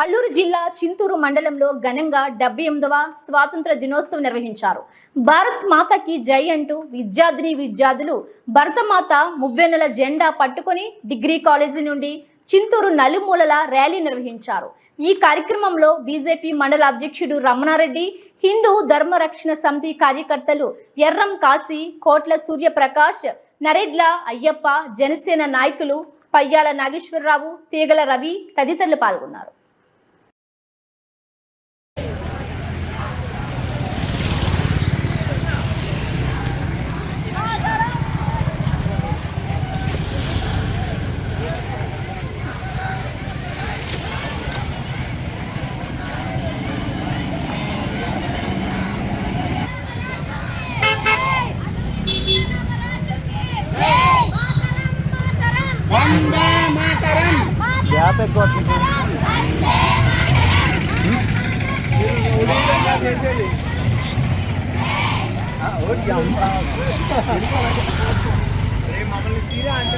కల్లూరు జిల్లా చింతూరు మండలంలో ఘనంగా డెబ్బై ఎనిమిదవ స్వాతంత్ర దినోత్సవం నిర్వహించారు. భారత్ మాతకి జై అంటూ విద్యార్థిని విద్యార్థులు భరతమాత మువ్వెన్నెల జెండా పట్టుకొని డిగ్రీ కాలేజీ నుండి చింతూరు నలుమూలల ర్యాలీ నిర్వహించారు. ఈ కార్యక్రమంలో బీజేపీ మండల అధ్యక్షుడు రమణారెడ్డి హిందూ ధర్మ రక్షణ సమితి కార్యకర్తలు ఎర్రం కాశీ కోట్ల సూర్యప్రకాష్ నరేడ్ల అయ్యప్ప జనసేన నాయకులు పయ్యాల నాగేశ్వరరావు తీగల రవి తదితరులు పాల్గొన్నారు. వందే మాతరం. గ్యాప్ ఎక్కువ మమ్మల్ని తీరా అంటే